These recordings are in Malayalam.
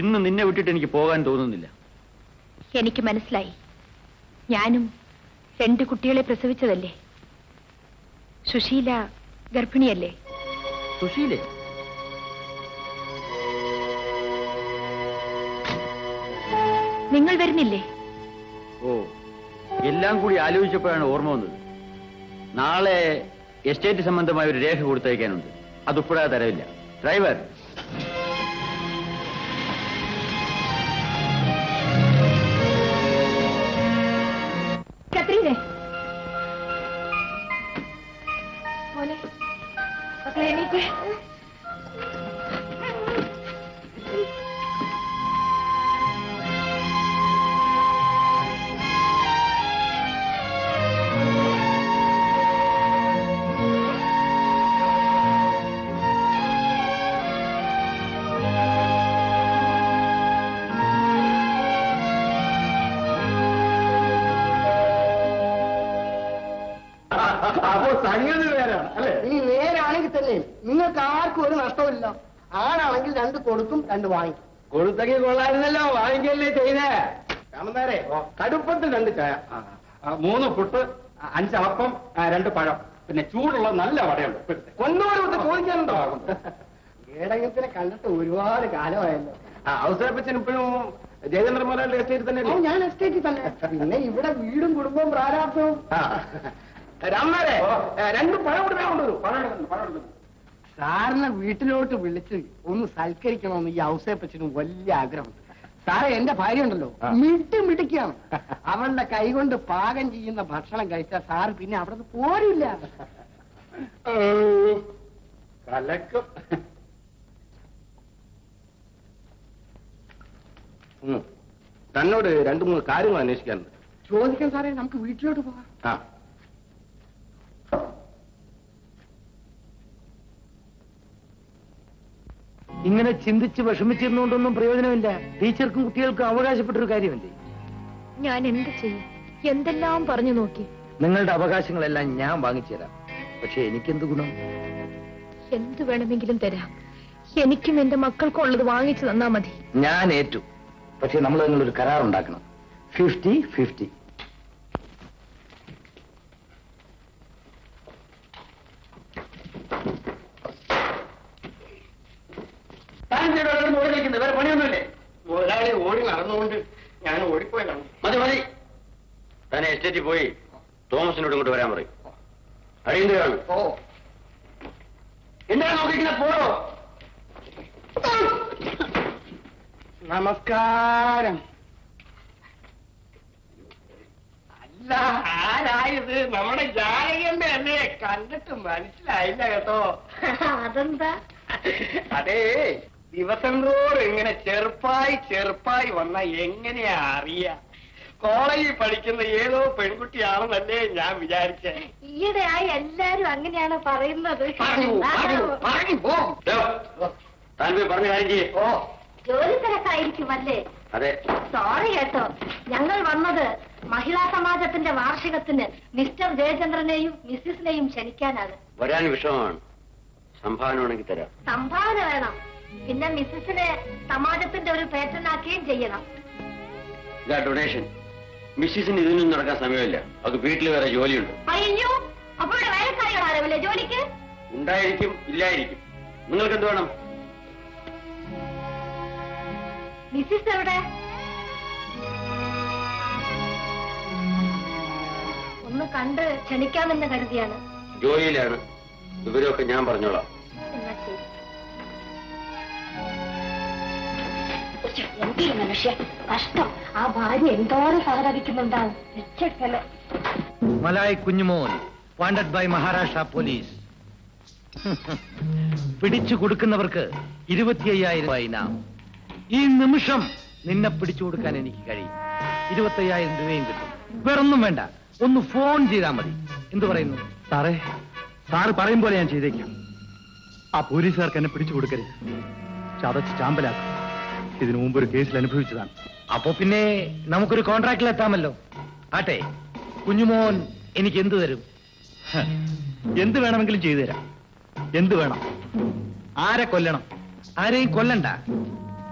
ഇന്ന് നിന്നെ വിട്ടിട്ട് എനിക്ക് പോകാൻ തോന്നുന്നില്ല. എനിക്ക് മനസ്സിലായി. ഞാനും രണ്ട് കുട്ടികളെ പ്രസവിച്ചതല്ലേ? സുശീല ഗർഭിണിയല്ലേ? സുശീലേ? നിങ്ങൾ വരുന്നില്ലേ? ഓ എല്ലാം കൂടി ആലോചിച്ചപ്പോഴാണ് ഓർമ്മ വന്നത്. നാളെ എസ്റ്റേറ്റ് സംബന്ധമായ ഒരു രേഖ കൊടുത്തയക്കാനുണ്ട്. അത് ഉൾപ്പെടാതെ തരവില്ല. ഡ്രൈവർ അപ്പൊ സംഗതി നേരാണ് അല്ലേ? നീ നേരാണെങ്കിൽ തന്നെ നിങ്ങൾക്ക് ആർക്കും ഒരു നഷ്ടമില്ല ആണാണെങ്കിൽ രണ്ട് കൊടുക്കും രണ്ട് വാങ്ങിക്കും. കൊടുത്തെങ്കിൽ കൊള്ളായിരുന്നല്ലോ. വാങ്ങിക്കല്ലേ ചെയ്തേ. രാമന്താരെ കടുപ്പത്തിൽ രണ്ട് ചായ. മൂന്ന് പുട്ട് അഞ്ചപ്പം അഞ്ച് അപ്പം രണ്ട് പഴം. പിന്നെ ചൂടുള്ള നല്ല വടയുണ്ട്. ഒന്നോട് ചോദിക്കാനുണ്ടോ? ഏടകത്തിനെ കണ്ടിട്ട് ഒരുപാട് കാലമായല്ലോ. അവസരപ്പച്ചൻ ഇപ്പോഴും ജയചന്ദ്രൻ മോലാന്റെ എസ്റ്റേറ്റ് തന്നെ ഞാൻ എസ്റ്റേറ്റിൽ തന്നെ. പിന്നെ ഇവിടെ വീടും കുടുംബവും പ്രാരാബ്ദവും. രാമന്താരെ രണ്ട് പഴം കൊടുക്കാൻ കൊണ്ടുവരും. പഴം എടുക്കുന്നു പഴം എടുക്കുന്നു. സാറിനെ വീട്ടിലോട്ട് വിളിച്ച് ഒന്ന് സൽക്കരിക്കണമെന്ന് ഈ ഔസേപ്പച്ചനും വലിയ ആഗ്രഹമുണ്ട്. സാറേ എന്റെ ഭാര്യ ഉണ്ടല്ലോ. മിട്ടി മിടിക്കാണ് അവളുടെ കൈകൊണ്ട് പാകം ചെയ്യുന്ന ഭക്ഷണം കഴിച്ചാൽ സാറ് പിന്നെ അവിടെ നിന്ന് പോരില്ല കലക്കും. തന്നോട് രണ്ടു മൂന്ന് കാര്യങ്ങൾ അന്വേഷിക്കാനുണ്ട്. ചോദിക്കാൻ സാറേ നമുക്ക് വീട്ടിലോട്ട് പോകാം. ആ. ഇങ്ങനെ ചിന്തിച്ച് വിഷമിച്ചിരുന്നുകൊണ്ടൊന്നും പ്രയോജനമില്ല. ടീച്ചർക്കും കുട്ടികൾക്കും അവകാശപ്പെട്ടൊരു കാര്യമല്ലേ? ഞാൻ എന്ത് ചെയ്യും? എന്തെല്ലാം പറഞ്ഞു നോക്കി? നിങ്ങളുടെ അവകാശങ്ങളെല്ലാം ഞാൻ വാങ്ങിച്ചു തരാം പക്ഷെ എനിക്കെന്ത് ഗുണം? എന്ത് വേണമെങ്കിലും തരാം. എനിക്കും എന്റെ മക്കൾക്കും ഉള്ളത് വാങ്ങിച്ചു തന്നാ മതി. ഞാൻ ഏറ്റു. പക്ഷെ നമ്മൾ നിങ്ങളൊരു കരാർ ഉണ്ടാക്കണം ഫിഫ്റ്റി. ഫിഫ്റ്റി താൻ ചെയ്തോടെ ഓടിയിരിക്കുന്നത് വേറെ പണിയൊന്നുമില്ലേ? മുതലാളി ഓടി നടന്നുകൊണ്ട് ഞാൻ ഓടിപ്പോയതാണ്. മതി മതി. തന്നെ എസ്റ്റേറ്റിൽ പോയി തോമസിനോട് ഇങ്ങോട്ട് വരാൻ പറയും. അടിയന്തരാണ് ഓ. എന്താണ് നോക്കിക്കുന്ന പോടോ നമസ്കാരം. അല്ല ആരായത്? നമ്മുടെ ജാനകന്റെ അല്ലേ കണ്ടിട്ട് മനസ്സിലായില്ല കേട്ടോ. അതെന്താ? അതേ ദിവസം തോറും ഇങ്ങനെ ചെറുപ്പായി ചെറുപ്പായി വന്ന എങ്ങനെയാ അറിയാ? കോളേജിൽ പഠിക്കുന്ന ഏതോ പെൺകുട്ടിയാണെന്നല്ലേ ഞാൻ വിചാരിച്ചേ. ആയി എല്ലാരും അങ്ങനെയാണ് പറയുന്നത്? പറഞ്ഞു പോ, പറഞ്ഞു കാര്യം ചെയ്യേ. ഓ. ജോലി തിരക്കായിരിക്കും അല്ലേ അതെ. സോറി കേട്ടോ. ഞങ്ങൾ വന്നത് മഹിളാ സമാജത്തിന്റെ വാർഷികത്തിന് മിസ്റ്റർ ജയചന്ദ്രനെയും മിസ്സിസിനെയും ക്ഷണിക്കാനാണ്. വരാൻ വിഷമമാണ്. സംഭാവന വേണമെങ്കിൽ തരാം. സംഭാവന വേണം. പിന്നെ മിസ്സസിനെ സമാജത്തിന്റെ ഒരു പേറ്റനാക്കുകയും ചെയ്യണം. ഇതാ ഡൊണേഷൻ മിസ്സിസിന് ഇതിനൊന്നും നടക്കാൻ സമയമില്ല. അത് വീട്ടിൽ വേറെ ജോലിയുണ്ട്. അയ്യോ അപ്പോൾ വേലക്കാരികളാരല്ലേ ജോലിക്ക്? ഉണ്ടായിരിക്കും ഇല്ലായിരിക്കും. നിങ്ങൾക്ക് എന്ത് വേണം? മിസ്സിസ് എവിടെ? ഒന്ന് കണ്ട് ക്ഷണിക്കാമെന്ന് കരുതിയാണ്. ജോലിയിലാണ്. ഇവരൊക്കെ ഞാൻ പറഞ്ഞോളാം. എന്തൊരു മനുഷ്യ? കഷ്ടം. ആ ഭാര്യ എന്തോരം സഹകരിക്കുന്നുണ്ടാവും രക്ഷക്കൽ malai Kunjumon wanted by Maharashtra police പിടിച്ചു കൊടുക്കുന്നവർക്ക് ഇരുപത്തി അയ്യായിരം രൂപ ഇനാം. ഈ നിമിഷം നിന്നെ പിടിച്ചു കൊടുക്കാൻ എനിക്ക് കഴിയും. ഇരുപത്തയ്യായിരം രൂപയും കിട്ടും. വേറൊന്നും വേണ്ട. ഒന്ന് ഫോൺ ചെയ്താൽ മതി. എന്തു പറയുന്നു? സാറേ സാറ് പറയും പോലെ ഞാൻ ചെയ്തേക്കാം. ആ പോലീസുകാർക്ക് എന്നെ പിടിച്ചു കൊടുക്കരുത്. ചതച്ച് ചാമ്പലാക്കും. ഇതിനു മുമ്പ് ഒരു കേസിൽ അനുഭവിച്ചതാണ്. അപ്പൊ പിന്നെ നമുക്കൊരു കോൺട്രാക്റ്റിൽ എത്താമല്ലോ. ആട്ടെ കുഞ്ഞുമോൻ എനിക്ക് എന്തു തരും? എന്ത് വേണമെങ്കിലും ചെയ്തു തരാം. എന്ത് വേണം? ആരെ കൊല്ലണം? ആരെയും കൊല്ലണ്ട.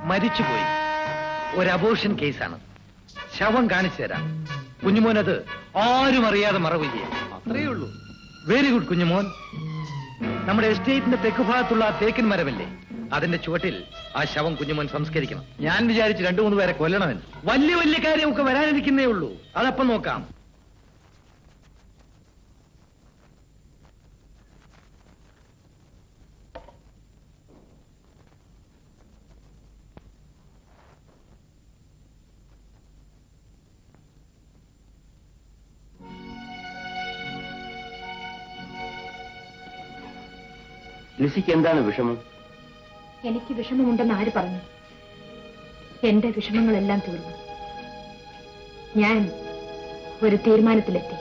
മരിച്ചുപോയി ഒരു അബോർഷൻ കേസാണ് ശവം കാണിച്ചു തരാം. കുഞ്ഞുമോൻ അത് ആരും അറിയാതെ മറവ് ചെയ്യാം അത്രയേ ഉള്ളൂ. Very good Kunjumon. നമ്മുടെ എസ്റ്റേറ്റിന്റെ തെക്ക് ഭാഗത്തുള്ള ആ തേക്കിൻ മരമല്ലേ? അതിന്റെ ചുവട്ടിൽ ആ ശവം കുഞ്ഞുമോൻ സംസ്കരിക്കണം. ഞാൻ വിചാരിച്ച് രണ്ടു മൂന്ന് പേരെ കൊല്ലണമെന്ന് വലിയ വലിയ കാര്യമൊക്കെ വരാനിരിക്കുന്നേ ഉള്ളൂ. അതപ്പം നോക്കാം. ലിസിക്ക് എന്താണ് വിഷമം? എനിക്ക് വിഷമമുണ്ടെന്ന് ആര് പറഞ്ഞു? എന്റെ വിഷമങ്ങളെല്ലാം തീർന്നു. ഞാൻ ഒരു തീരുമാനത്തിലെത്തി.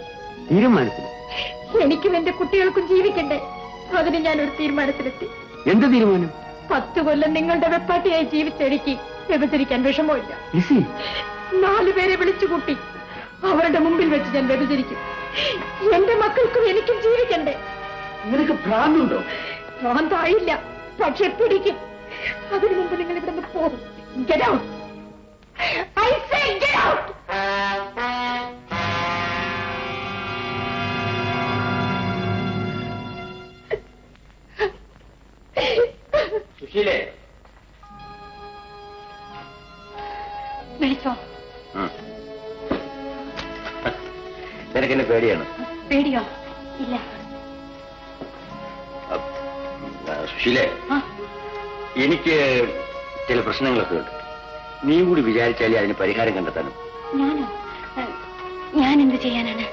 തീരുമാനത്തിൽ? എനിക്കും എന്റെ കുട്ടികൾക്കും ജീവിക്കണ്ടേ? അതിന് ഞാൻ ഒരു തീരുമാനത്തിലെത്തി. എന്ത് തീരുമാനം? പത്ത് കൊല്ലം നിങ്ങളുടെ വെപ്പാട്ടിയായി ജീവിച്ചെനിക്ക് വ്യഭിചരിക്കാൻ വിഷമമില്ല. ലിസി നാലുപേരെ വിളിച്ചുകൂട്ടി അവരുടെ മുമ്പിൽ വെച്ച് ഞാൻ വ്യഭിചരിക്കും. എന്റെ മക്കൾക്കും എനിക്കും ജീവിക്കണ്ടേ? നിനക്ക് ഭ്രാന്തുണ്ടോ? ഭ്രാന്തായില്ല. പക്ഷെ പിടിക്കും. അതിനു മുമ്പ് നിങ്ങൾ ഇവിടെ നിന്ന് പോകും. Get out. I say get out. സുശീലേ. വിളിച്ചോ? നിനക്ക് എന്നെ പേടിയാണ്? പേടിയോ? ഇല്ല. സുശീലേ. ആ, എനിക്ക് ചില പ്രശ്നങ്ങളൊക്കെ ഉണ്ട്. നീ കൂടി വിചാരിച്ചാലേ അതിന് പരിഹാരം കണ്ടെത്താനും. ഞാനോ? ഞാൻ എന്ത് ചെയ്യാനാണ്?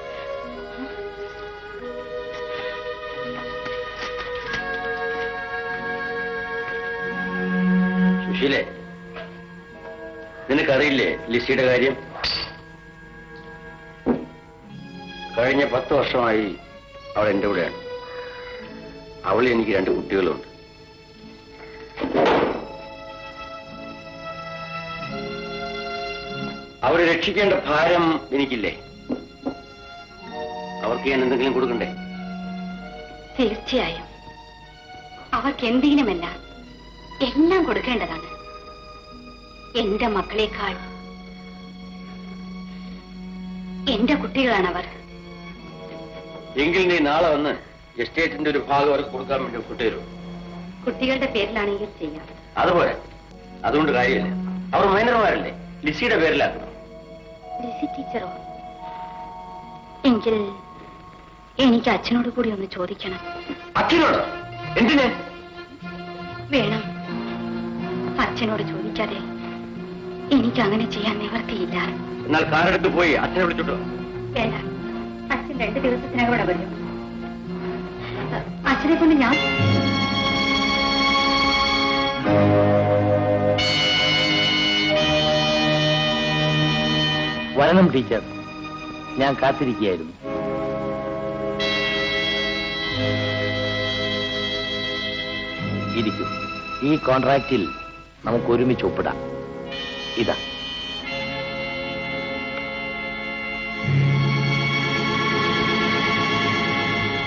സുശീലേ നിനക്കറിയില്ലേ ലിസിയുടെ കാര്യം? കഴിഞ്ഞ പത്ത് വർഷമായി അവൾ എന്റെ കൂടെയാണ്. അവളിൽ എനിക്ക് രണ്ട് കുട്ടികളുണ്ട്. അവരെ രക്ഷിക്കേണ്ട ഭാരം എനിക്കില്ലേ? അവർക്ക് ഞാൻ എന്തെങ്കിലും കൊടുക്കണ്ടേ? തീർച്ചയായും. അവർക്ക് എന്തെങ്കിലുമല്ല. എല്ലാം കൊടുക്കേണ്ടതാണ്. എന്റെ മക്കളെക്കാൾ എന്റെ കുട്ടികളാണ് അവർ എങ്കിൽ നീ നാളെ വന്ന് എസ്റ്റേറ്റിന്റെ ഒരു ഭാഗം അവർക്ക് കൊടുക്കാൻ വേണ്ടി കുട്ടികളോ കുട്ടികളുടെ പേരിലാണെങ്കിൽ ചെയ്യാം. അതുപോലെ. അതുകൊണ്ട് കാര്യമില്ല. അവർ മൈനർമാരല്ലേ? ലിസിയുടെ പേരിലാക്കണം ലിസി ടീച്ചറോ? എങ്കിൽ എനിക്ക് അച്ഛനോട് കൂടി ഒന്ന് ചോദിക്കണം. അച്ഛനോട്? എന്തിന്? വേണം. അച്ഛനോട് ചോദിക്കാതെ എനിക്ക് അങ്ങനെ ചെയ്യാൻ നിവർത്തിയില്ല എന്നാൽ കാറെടുത്ത് പോയി അച്ഛനെ വിളിച്ചിട്ടോ വേണ്ട. അച്ഛൻ രണ്ട് ദിവസത്തിനകം ഇവിടെ വരും. അച്ഛനെ കൊണ്ട് ഞാൻ വരണം ടീച്ചർ. ഞാൻ കാത്തിരിക്കുകയായിരുന്നു. ഇരിക്കൂ. ഈ കോൺട്രാക്റ്റിൽ നമുക്ക് ഒരുമിച്ച് ഒപ്പിടാം. ഇതാ.